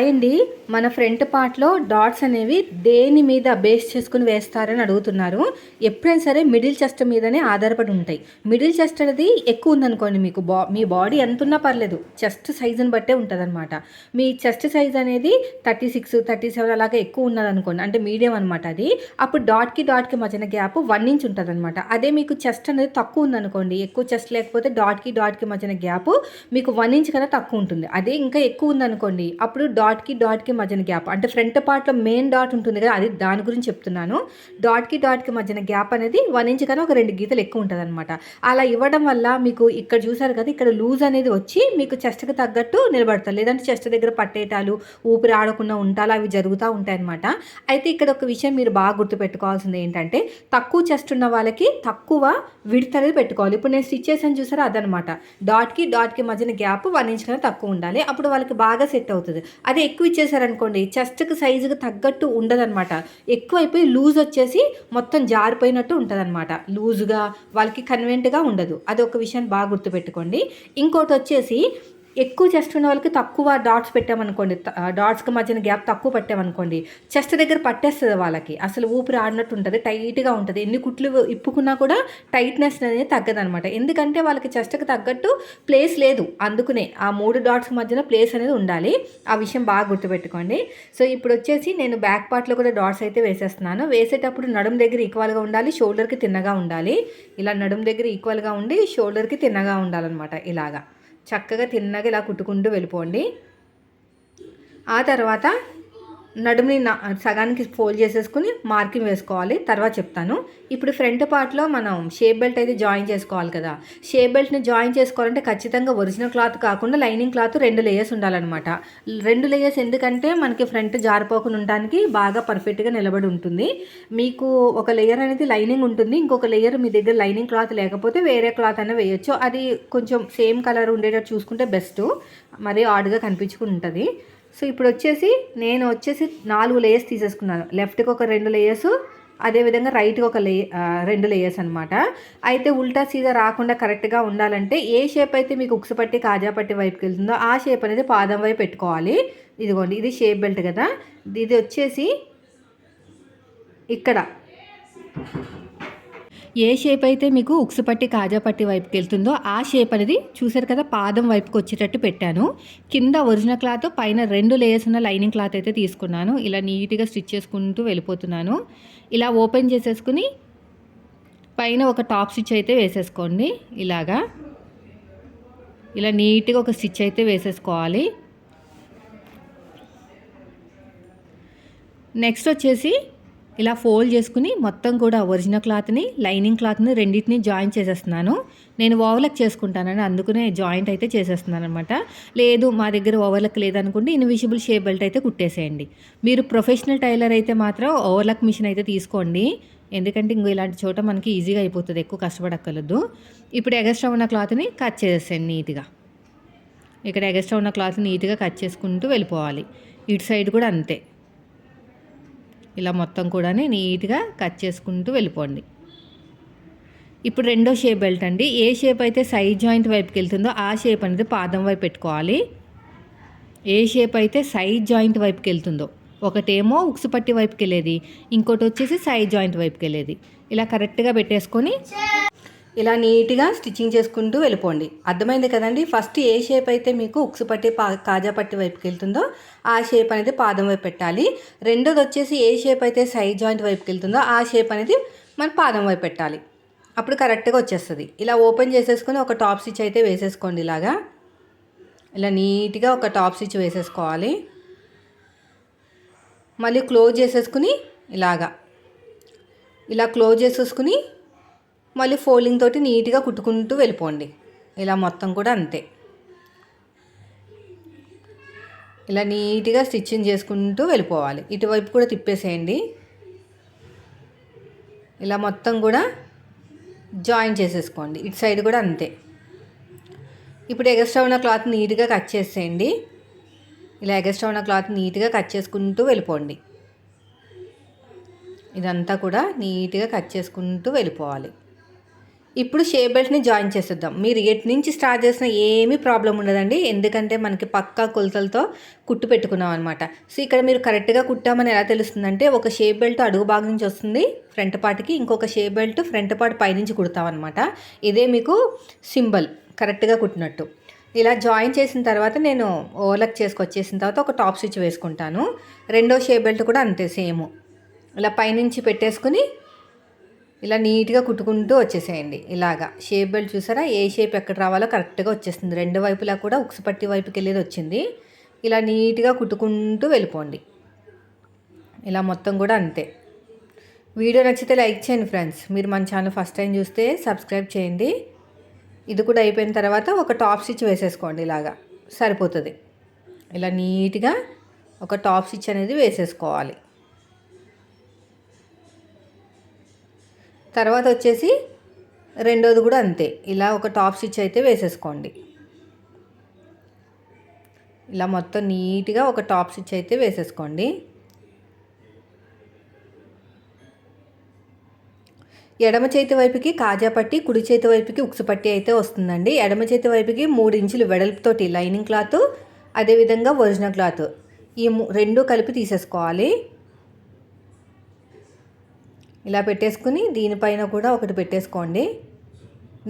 Hi అండి మన front పార్ట్లో డాట్స్ అనేవి దేని మీద బేస్ చేసుకుని వేస్తారని అడుగుతున్నారు. ఎప్పుడైనా సరే మిడిల్ చెస్ట్ మీదనే ఆధారపడి ఉంటాయి. మిడిల్ చెస్ట్ అనేది ఎక్కువ ఉందనుకోండి మీకు బా మీ బాడీ ఎంత ఉన్నా పర్లేదు. చెస్ట్ సైజుని బట్టే ఉంటుంది మీ చెస్ట్ సైజ్ అనేది థర్టీ సిక్స్ థర్టీ సెవెన్ అలాగే ఎక్కువ ఉన్నదనుకోండి అంటే మీడియం అనమాట అది. అప్పుడు డాట్కి డాట్కి మధ్యన గ్యాప్ వన్ ఇంచ్ ఉంటుంది అనమాట అదే మీకు చెస్ట్ అనేది తక్కువ ఉందనుకోండి ఎక్కువ చెస్ట్ లేకపోతే డాట్కి డాట్కి మధ్యన గ్యాప్ మీకు వన్ ఇంచ్ కన్నా తక్కువ ఉంటుంది. అదే ఇంకా ఎక్కువ ఉందనుకోండి అప్పుడు డాట్ డాట్కి డాట్కి మధ్యన గ్యాప్ అంటే ఫ్రంట్ పార్ట్లో మెయిన్ డాట్ ఉంటుంది కదా అది దాని గురించి చెప్తున్నాను. డాట్కి డాట్కి మధ్యన గ్యాప్ అనేది వన్ ఇంచ్ కన్నా ఒక రెండు గీతలు ఎక్కువ ఉంటుంది అనమాట అలా ఇవ్వడం వల్ల మీకు ఇక్కడ చూసారు కదా ఇక్కడ లూజ్ అనేది వచ్చి మీకు చెస్ట్కి తగ్గట్టు నిలబడతారు. లేదంటే చెస్ట్ దగ్గర పట్టేటాలు ఊపిరి ఆడకుండా ఉంటాలు అవి జరుగుతూ ఉంటాయన్నమాట. అయితే ఇక్కడ ఒక విషయం మీరు బాగా గుర్తుపెట్టుకోవాల్సింది ఏంటంటే తక్కువ చెస్ట్ ఉన్న వాళ్ళకి తక్కువ విడత అనేది పెట్టుకోవాలి. ఇప్పుడు నేను స్టిచ్ చేసాను చూసారా అదనమాట డాట్కి డాట్కి మధ్యన గ్యాప్ వన్ ఇంచ్ కన్నా తక్కువ ఉండాలి. అప్పుడు వాళ్ళకి బాగా సెట్ అవుతుంది. అదే ఎక్కువ ఇచ్చేసారనుకోండి చెస్ట్కి సైజుకి తగ్గట్టు ఉండదన్నమాట. ఎక్కువ అయిపోయి లూజ్ వచ్చేసి మొత్తం జారిపోయినట్టు ఉంటుందన్నమాట. లూజ్గా వాళ్ళకి కన్వెంట్గా ఉండదు. అది ఒక బాగా గుర్తుపెట్టుకోండి. ఇంకోటి వచ్చేసి ఎక్కువ చెస్ట్ ఉన్న వాళ్ళకి తక్కువ డాట్స్ పెట్టామనుకోండి. డాట్స్కి మధ్యన గ్యాప్ తక్కువ పెట్టామనుకోండి చెస్ట్ దగ్గర పట్టేస్తుంది వాళ్ళకి. అసలు ఊపిరి ఆడినట్టు ఉంటుంది టైట్గా ఉంటుంది. ఎన్ని కుట్లు ఇప్పుకున్నా కూడా టైట్నెస్ అనేది తగ్గదనమాట. ఎందుకంటే వాళ్ళకి చెస్ట్కి తగ్గట్టు ప్లేస్ లేదు. అందుకునే ఆ మూడు డాట్స్ మధ్యన ప్లేస్ అనేది ఉండాలి. ఆ విషయం బాగా గుర్తుపెట్టుకోండి. సో ఇప్పుడు వచ్చేసి నేను బ్యాక్ పార్ట్లో కూడా డాట్స్ అయితే వేసేస్తున్నాను. వేసేటప్పుడు నడుం దగ్గర ఈక్వల్గా ఉండాలి షోల్డర్కి తిన్నగా ఉండాలి. ఇలా నడుం దగ్గర ఈక్వల్గా ఉండి షోల్డర్కి తిన్నగా ఉండాలన్నమాట ఇలాగా. చక్కగా తిన్నగా ఇలా కుట్టుకుంటూ వెళ్ళిపోండి. ఆ తర్వాత నడుముని సగానికి ఫోల్డ్ చేసేసుకుని మార్కింగ్ వేసుకోవాలి. తర్వాత చెప్తాను. ఇప్పుడు ఫ్రంట్ పార్ట్లో మనం షేప్ బెల్ట్ అయితే జాయిన్ చేసుకోవాలి కదా. షేప్ బెల్ట్ని జాయిన్ చేసుకోవాలంటే ఖచ్చితంగా ఒరిజినల్ క్లాత్ కాకుండా లైనింగ్ క్లాత్ రెండు లేయర్స్ ఉండాలన్నమాట. రెండు లేయర్స్ ఎందుకంటే మనకి ఫ్రంట్ జారిపోకుండా ఉండడానికి బాగా పర్ఫెక్ట్గా నిలబడి ఉంటుంది. మీకు ఒక లేయర్ అనేది లైనింగ్ ఉంటుంది. ఇంకొక లేయర్ మీ దగ్గర లైనింగ్ క్లాత్ లేకపోతే వేరే క్లాత్ అయినా వేయచ్చు. అది కొంచెం సేమ్ కలర్ ఉండేటట్టు చూసుకుంటే బెస్ట్. మరీ ఆడ్గా కనిపించుకుంటుంది. సో ఇప్పుడు వచ్చేసి నేను వచ్చేసి నాలుగు లేయర్స్ తీసేసుకున్నాను. లెఫ్ట్కి ఒక రెండు లేయర్స్ అదేవిధంగా రైట్కి ఒక లే రెండు లేయర్స్ అనమాట అయితే ఉల్టా సీదా రాకుండా కరెక్ట్గా ఉండాలంటే ఏ షేప్ అయితే మీకు ఉక్సు పట్టి కాజా పట్టి వైపుకి వెళ్తుందో ఆ షేప్ అనేది పాదం వైపు పెట్టుకోవాలి. ఇదిగోండి ఇది షేప్ బెల్ట్ కదా. ఇది వచ్చేసి ఇక్కడ. ఏ షేప్ అయితే మీకు ఉక్సు పట్టి కాజా పట్టి వైపుకి వెళ్తుందో ఆ షేప్ అనేది చూసారు కదా పాదం వైపుకి వచ్చేటట్టు పెట్టాను. కింద ఒరిజినల్ క్లాత్ పైన రెండు లేయర్స్ ఉన్న లైనింగ్ క్లాత్ అయితే తీసుకున్నాను. ఇలా నీట్గా స్టిచ్ చేసుకుంటూ వెళ్ళిపోతున్నాను. ఇలా ఓపెన్ చేసేసుకుని పైన ఒక టాప్ స్టిచ్ అయితే వేసేసుకోండి. ఇలాగా. ఇలా నీట్గా ఒక స్టిచ్ అయితే వేసేసుకోవాలి. నెక్స్ట్ వచ్చేసి ఇలా ఫోల్డ్ చేసుకుని మొత్తం కూడా ఒరిజినల్ క్లాత్ని లైనింగ్ క్లాత్ని రెండింటిని జాయిన్ చేసేస్తున్నాను. నేను ఓవర్లక్ చేసుకుంటానని అందుకనే జాయింట్ అయితే చేసేస్తున్నాను అనమాట లేదు మా దగ్గర ఓవర్లక్ లేదనుకుంటే ఇన్విజిబుల్ షేప్ బెల్ట్ అయితే కుట్టేసేయండి. మీరు ప్రొఫెషనల్ టైలర్ అయితే మాత్రం ఓవర్లక్ మిషన్ అయితే తీసుకోండి. ఎందుకంటే ఇంకో ఇలాంటి చోట మనకి ఈజీగా అయిపోతుంది ఎక్కువ కష్టపడక్కర్లేదు. ఇప్పుడు ఎగస్ట్రా ఉన్న క్లాత్ని కట్ చేసేయండి నీట్గా. ఇక్కడ ఎగస్ట్రా ఉన్న క్లాత్ నీట్గా కట్ చేసుకుంటూ వెళ్ళిపోవాలి. ఇటు సైడ్ కూడా అంతే. ఇలా మొత్తం కూడా నీట్గా కట్ చేసుకుంటూ వెళ్ళిపోండి. ఇప్పుడు రెండో షేప్ బెల్ట్ అండి. ఏ షేప్ అయితే సైడ్ జాయింట్ వైపుకి వెళ్తుందో ఆ షేప్ అనేది పాదం వైపు పెట్టుకోవాలి. ఏ షేప్ అయితే సైడ్ జాయింట్ వైపుకి వెళ్తుందో ఒకటేమో ఉక్సు పట్టి వైపుకి వెళ్ళేది ఇంకోటి వచ్చేసి సైడ్ జాయింట్ వైపుకి వెళ్ళేది. ఇలా కరెక్ట్గా పెట్టేసుకొని ఇలా నీట్గా స్టిచ్చింగ్ చేసుకుంటూ వెళ్ళిపోండి. అర్థమైంది కదండి? ఫస్ట్ ఏ షేప్ అయితే మీకు ఉక్సు పట్టి పా కాజా పట్టి వైపుకి వెళ్తుందో ఆ షేప్ అనేది పాదం వైపు పెట్టాలి. రెండోది వచ్చేసి ఏ షేప్ అయితే సైడ్ జాయింట్ వైపుకి వెళ్తుందో ఆ షేప్ అనేది మన పాదం వైపు పెట్టాలి. అప్పుడు కరెక్ట్గా వచ్చేస్తుంది. ఇలా ఓపెన్ చేసేసుకొని ఒక టాప్ స్టిచ్ అయితే వేసేసుకోండి ఇలాగా. ఇలా నీట్గా ఒక టాప్ స్టిచ్ వేసేసుకోవాలి. మళ్ళీ క్లోజ్ చేసేసుకుని ఇలాగా. ఇలా క్లోజ్ చేసేసుకుని మళ్ళీ ఫోల్డింగ్ తోటి నీట్గా కుట్టుకుంటూ వెళ్ళిపోండి. ఇలా మొత్తం కూడా అంతే. ఇలా నీట్గా స్టిచ్చింగ్ చేసుకుంటూ వెళ్ళిపోవాలి. ఇటువైపు కూడా తిప్పేసేయండి. ఇలా మొత్తం కూడా జాయిన్ చేసేసుకోండి. ఇటు సైడ్ కూడా అంతే. ఇప్పుడు ఎగస్ట్రా ఉన్న క్లాత్ నీట్గా కట్ చేసేయండి. ఇలా ఎగస్ట్రా ఉన్న క్లాత్ నీట్గా కట్ చేసుకుంటూ వెళ్ళిపోండి. ఇదంతా కూడా నీట్గా కట్ చేసుకుంటూ వెళ్ళిపోవాలి. ఇప్పుడు షే బెల్ట్ని జాయిన్ చేసేద్దాం. మీరు ఎటు నుంచి స్టార్ట్ చేసినా ఏమీ ప్రాబ్లం ఉండదండి. ఎందుకంటే మనకి పక్కా కొలతలతో కుట్టు పెట్టుకున్నాం అనమాట సో ఇక్కడ మీరు కరెక్ట్గా కుట్టామని ఎలా తెలుస్తుందంటే ఒక షే బెల్ట్ అడుగు భాగం నుంచి వస్తుంది ఫ్రంట్ పార్ట్కి ఇంకొక షే బెల్ట్ ఫ్రంట్ పార్ట్ పైనుంచి కుడతాం అనమాట ఇదే మీకు సింబల్ కరెక్ట్గా కుట్టినట్టు. ఇలా జాయిన్ చేసిన తర్వాత నేను ఓవర్లక్ చేసుకొచ్చేసిన తర్వాత ఒక టాప్ స్టిచ్ వేసుకుంటాను. రెండో షే బెల్ట్ కూడా అంతే సేమ్. ఇలా పైనుంచి పెట్టేసుకుని ఇలా నీట్గా కుట్టుకుంటూ వచ్చేసేయండి. ఇలాగా. షేప్ బెల్ట్ చూసారా? ఏ షేప్ ఎక్కడ రావాలో కరెక్ట్గా వచ్చేస్తుంది. రెండు వైపులా కూడా ఉక్సుపట్టి వైపుకి వెళ్ళేది వచ్చింది. ఇలా నీట్గా కుట్టుకుంటూ వెళ్ళిపోండి. ఇలా మొత్తం కూడా అంతే. వీడియో నచ్చితే లైక్ చేయండి ఫ్రెండ్స్. మీరు మన ఛానల్ ఫస్ట్ టైం చూస్తే సబ్స్క్రైబ్ చేయండి. ఇది కూడా అయిపోయిన తర్వాత ఒక టాప్ స్టిచ్ వేసేసుకోండి ఇలాగా. సరిపోతుంది. ఇలా నీట్గా ఒక టాప్ స్టిచ్ అనేది వేసేసుకోవాలి. తర్వాత వచ్చేసి రెండోది కూడా అంతే. ఇలా ఒక టాప్ స్టిచ్ అయితే వేసేసుకోండి. ఇలా మొత్తం నీట్గా ఒక టాప్ స్టిచ్ అయితే వేసేసుకోండి. ఎడమ చేతి వైపుకి కాజా పట్టి కుడి చేతి వైపుకి ఉక్సు పట్టి అయితే వస్తుందండి. ఎడమ చేతి వైపుకి మూడు ఇంచులు వెడల్పుతోటి లైనింగ్ క్లాత్ అదేవిధంగా ఒరిజినల్ క్లాత్. ఈ రెండు కలిపి తీసేసుకోవాలి. ఇలా పెట్టేసుకుని దీనిపైన కూడా ఒకటి పెట్టేసుకోండి.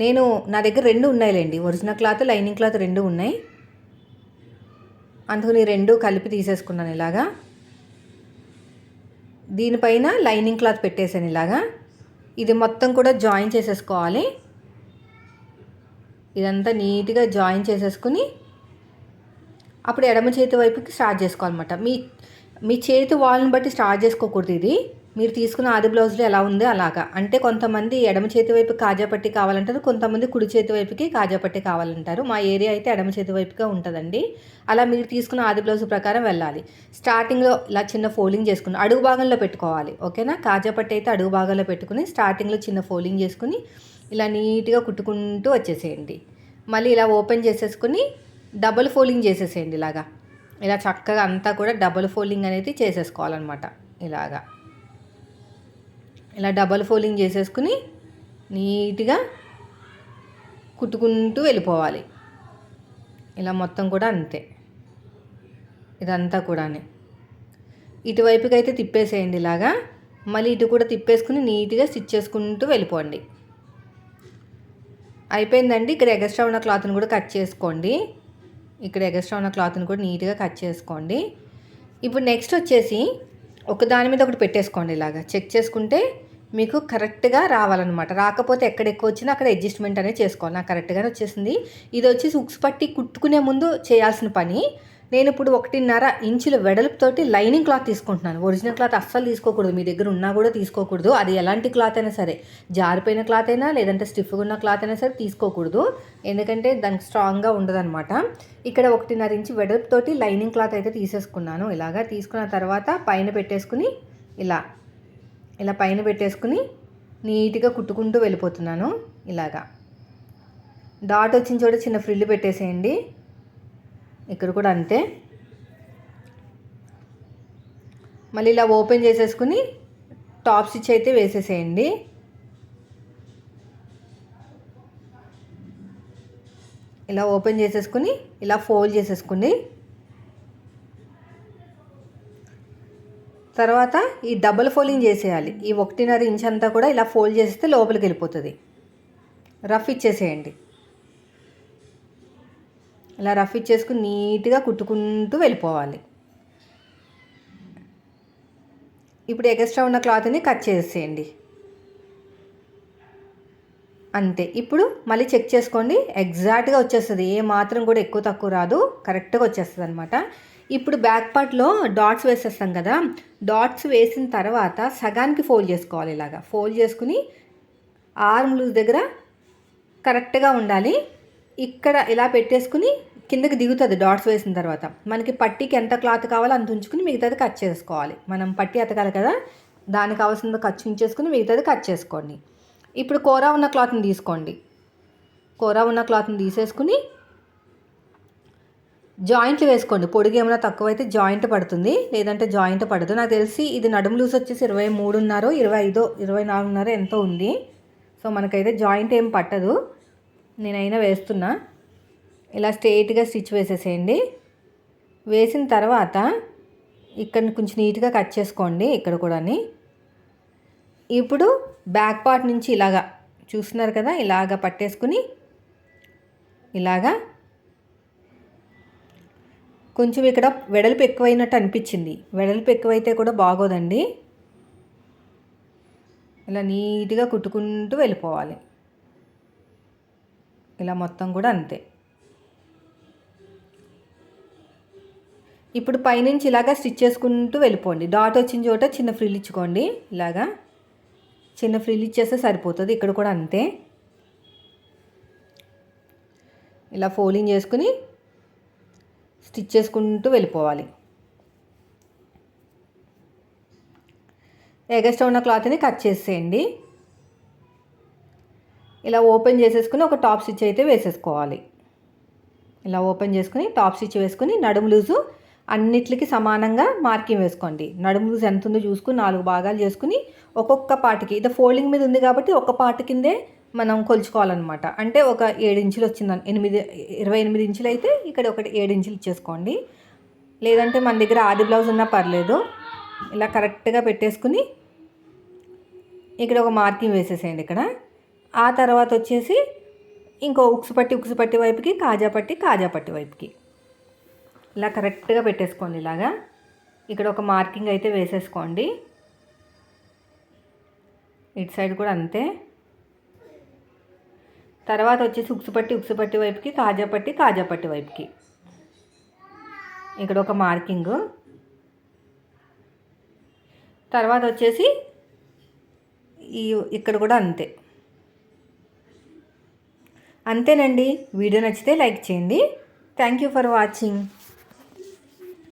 నేను నా దగ్గర రెండు ఉన్నాయిలేండి. ఒరిజినల్ క్లాత్ లైనింగ్ క్లాత్ రెండు ఉన్నాయి. అందుకని రెండు కలిపి తీసేసుకున్నాను ఇలాగా. దీనిపైన లైనింగ్ క్లాత్ పెట్టేసాను ఇలాగా. ఇది మొత్తం కూడా జాయిన్ చేసేసుకోవాలి. ఇదంతా నీట్గా జాయిన్ చేసేసుకుని అప్పుడు ఎడమ చేతి వైపుకి స్టార్ట్ చేసుకోవాలన్నమాట. మీ మీ చేతి వాళ్ళని బట్టి స్టార్ట్ చేసుకోకూడదు ఇది. మీరు తీసుకున్న ఆది బ్లౌజ్లో ఎలా ఉంది అలాగా. అంటే కొంతమంది ఎడమ చేతి వైపు కాజాపట్టి కావాలంటారు కొంతమంది కుడి చేతి వైపుకి కాజాపట్టి కావాలంటారు. మా ఏరియా అయితే ఎడమ చేతి వైపుగా ఉంటుందండి. అలా మీరు తీసుకున్న ఆది బ్లౌజ్ ప్రకారం వెళ్ళాలి. స్టార్టింగ్లో ఇలా చిన్న ఫోల్డింగ్ చేసుకుని అడుగు భాగంలో పెట్టుకోవాలి ఓకేనా? కాజాపట్టి అయితే అడుగు భాగంలో పెట్టుకుని స్టార్టింగ్లో చిన్న ఫోల్డింగ్ చేసుకుని ఇలా నీట్గా కుట్టుకుంటూ వచ్చేసేయండి. మళ్ళీ ఇలా ఓపెన్ చేసేసుకుని డబుల్ ఫోల్డింగ్ చేసేసేయండి ఇలాగా. ఇలా చక్కగా అంతా కూడా డబుల్ ఫోల్డింగ్ అనేది చేసేసుకోవాలన్నమాట ఇలాగా. ఇలా డబల్ ఫోల్డింగ్ చేసేసుకుని నీట్గా కుట్టుకుంటూ వెళ్ళిపోవాలి. ఇలా మొత్తం కూడా అంతే. ఇదంతా కూడానే. ఇటువైపుకి అయితే తిప్పేసేయండి ఇలాగా. మళ్ళీ ఇటు కూడా తిప్పేసుకుని నీట్గా స్టిచ్ చేసుకుంటూ వెళ్ళిపోండి. అయిపోయిందండి. ఇక్కడ ఎగస్ట్రా ఉన్న క్లాత్ని కూడా కట్ చేసుకోండి. ఇక్కడ ఎగస్ట్రా ఉన్న క్లాత్ని కూడా నీట్గా కట్ చేసుకోండి. ఇప్పుడు నెక్స్ట్ వచ్చేసి ఒక దాని మీద ఒకటి పెట్టేసుకోండి ఇలాగా. చెక్ చేసుకుంటే మీకు కరెక్ట్గా రావాలన్నమాట. రాకపోతే ఎక్కడ ఎక్కువ వచ్చినా అక్కడ అడ్జస్ట్మెంట్ అనేది చేసుకోవాలి. నాకు కరెక్ట్గానే వచ్చేసింది. ఇది వచ్చేసి ఉక్స్ పట్టి కుట్టుకునే ముందు చేయాల్సిన పని. నేను ఇప్పుడు ఒకటిన్నర ఇంచుల వెడల్పుతోటి లైనింగ్ క్లాత్ తీసుకుంటున్నాను. ఒరిజినల్ క్లాత్ అస్సలు తీసుకోకూడదు. మీ దగ్గర ఉన్నా కూడా తీసుకోకూడదు. అది ఎలాంటి క్లాత్ అయినా సరే. జారిపోయిన క్లాత్ అయినా లేదంటే స్టిఫ్గా ఉన్న క్లాత్ అయినా సరే తీసుకోకూడదు. ఎందుకంటే దానికి స్ట్రాంగ్గా ఉండదన్నమాట. ఇక్కడ ఒకటిన్నర ఇంచు వెడల్పుతోటి లైనింగ్ క్లాత్ అయితే తీసేసుకున్నాను. ఇలాగా తీసుకున్న తర్వాత పైన పెట్టేసుకుని ఇలా ఇలా పైన పెట్టేసుకుని నీట్గా కుట్టుకుంటూ వెళ్ళిపోతున్నాను ఇలాగా. డాట్ వచ్చిన చోట చిన్న ఫ్రిల్ పెట్టేసేయండి. ఇక్కడ కూడా అంతే. మళ్ళీ ఇలా ఓపెన్ చేసేసుకుని టాప్ స్టిచ్ అయితే వేసేసేయండి. ఇలా ఓపెన్ చేసేసుకుని ఇలా ఫోల్డ్ చేసేసుకుని తర్వాత ఈ డబుల్ ఫోల్డింగ్ చేసేయాలి. ఈ ఒకటిన్నర ఇంచ్ అంతా కూడా ఇలా ఫోల్డ్ చేస్తే లోపలికి వెళ్ళిపోతుంది. రఫ్ ఇచ్చేసేయండి. ఇలా రఫ్ ఇచ్చేసుకుని నీట్గా కుట్టుకుంటూ వెళ్ళిపోవాలి. ఇప్పుడు ఎక్స్ట్రా ఉన్న క్లాత్ని కట్ చేసేయండి. అంతే. ఇప్పుడు మళ్ళీ చెక్ చేసుకోండి. ఎగ్జాక్ట్గా వచ్చేస్తుంది. ఏ మాత్రం కూడా ఎక్కువ తక్కువ రాదు. కరెక్ట్గా వచ్చేస్తుంది అనమాట ఇప్పుడు బ్యాక్ పార్ట్లో డాట్స్ వేసేస్తాం కదా. డాట్స్ వేసిన తర్వాత సగానికి ఫోల్డ్ చేసుకోవాలి ఇలాగా. ఫోల్డ్ చేసుకుని ఆర్మ్ లూజ్ దగ్గర కరెక్ట్గా ఉండాలి. ఇక్కడ ఇలా పెట్టేసుకుని కిందకి దిగుతుంది డాట్స్ వేసిన తర్వాత. మనకి పట్టీకి ఎంత క్లాత్ కావాలో అంత ఉంచుకుని మిగతాది కట్ చేసుకోవాలి. మనం పట్టి అతకాలి కదా. దానికి కావాల్సిన ఖర్చు ఉంచేసుకుని మిగతాది కట్ చేసుకోండి. ఇప్పుడు కూర ఉన్న క్లాత్ని తీసుకోండి. కూర ఉన్న క్లాత్ని తీసేసుకుని జాయింట్లు వేసుకోండి. పొడిగి ఏమైనా తక్కువైతే జాయింట్ పడుతుంది. లేదంటే జాయింట్ పడదు. నాకు తెలిసి ఇది నడుము లూజ్ వచ్చేసి ఇరవై మూడున్నర ఇరవై ఐదో ఇరవై నాలుగున్నర ఎంతో ఉంది. సో మనకైతే జాయింట్ ఏం పట్టదు. నేనైనా వేస్తున్నా. ఇలా స్ట్రెయిట్గా స్టిచ్ వేసేసేయండి. వేసిన తర్వాత ఇక్కడ కొంచెం నీట్గా కట్ చేసుకోండి ఇక్కడ కూడాని. ఇప్పుడు బ్యాక్ పార్ట్ నుంచి ఇలాగా చూస్తున్నారు కదా? ఇలాగా పట్టేసుకుని ఇలాగా కొంచెం ఇక్కడ వెడల్పు ఎక్కువైనట్టు అనిపించింది. వెడల్పు ఎక్కువైతే కూడా బాగోదండి. ఇలా నీట్గా కుట్టుకుంటూ వెళ్ళిపోవాలి. ఇలా మొత్తం కూడా అంతే. ఇప్పుడు పైనుంచి ఇలాగా స్టిచ్ చేసుకుంటూ వెళ్ళిపోండి. డాట్ వచ్చిన చోట చిన్న ఫ్రిల్ ఇచ్చుకోండి. ఇలాగా చిన్న ఫ్రిల్ ఇచ్చేస్తే సరిపోతుంది. ఇక్కడ కూడా అంతే. ఇలా ఫోలింగ్ చేసుకుని స్టిచ్ చేసుకుంటూ వెళ్ళిపోవాలి. ఎగస్ట్రా ఉన్న క్లాత్ని కట్ చేసేయండి. ఇలా ఓపెన్ చేసేసుకుని ఒక టాప్ స్టిచ్ అయితే వేసేసుకోవాలి. ఇలా ఓపెన్ చేసుకుని టాప్ స్టిచ్ వేసుకుని నడుము లూజు అన్నిటికి సమానంగా మార్కింగ్ వేసుకోండి. నడుము లూజ్ ఎంత ఉందో చూసుకుని నాలుగు భాగాలు చేసుకుని ఒక్కొక్క పాటికి ఇది ఫోల్డింగ్ మీద ఉంది కాబట్టి ఒక పార్ట్ కిందే మనం కొలుచుకోవాలన్నమాట. అంటే ఒక ఏడు ఇంచులు వచ్చిందని ఎనిమిది ఇరవై ఎనిమిది ఇంచులు అయితే ఇక్కడ ఒకటి ఏడు ఇంచులు ఇచ్చేసుకోండి. లేదంటే మన దగ్గర ఆది బ్లౌజ్ ఉన్నా పర్లేదు. ఇలా కరెక్ట్గా పెట్టేసుకుని ఇక్కడ ఒక మార్కింగ్ వేసేసేయండి ఇక్కడ. ఆ తర్వాత వచ్చేసి ఇంకో ఉక్సు పట్టి ఉక్సు పట్టి వైపుకి కాజా పట్టి కాజా పట్టి వైపుకి. ఇలా కరెక్ట్గా పెట్టేసుకోండి ఇలాగా. ఇక్కడ ఒక మార్కింగ్ అయితే వేసేసుకోండి. ఇటు సైడ్ కూడా అంతే. తర్వాత వచ్చేసి ఉక్సుపట్టి ఉక్సుపట్టి వైపుకి కాజాపట్టి కాజాపట్టి వైపుకి. ఇక్కడ ఒక మార్కింగ్. తర్వాత వచ్చేసి ఈ ఇక్కడ కూడా అంతే. అంతేనండి. వీడియో నచ్చితే లైక్ చేయండి. Thank you for watching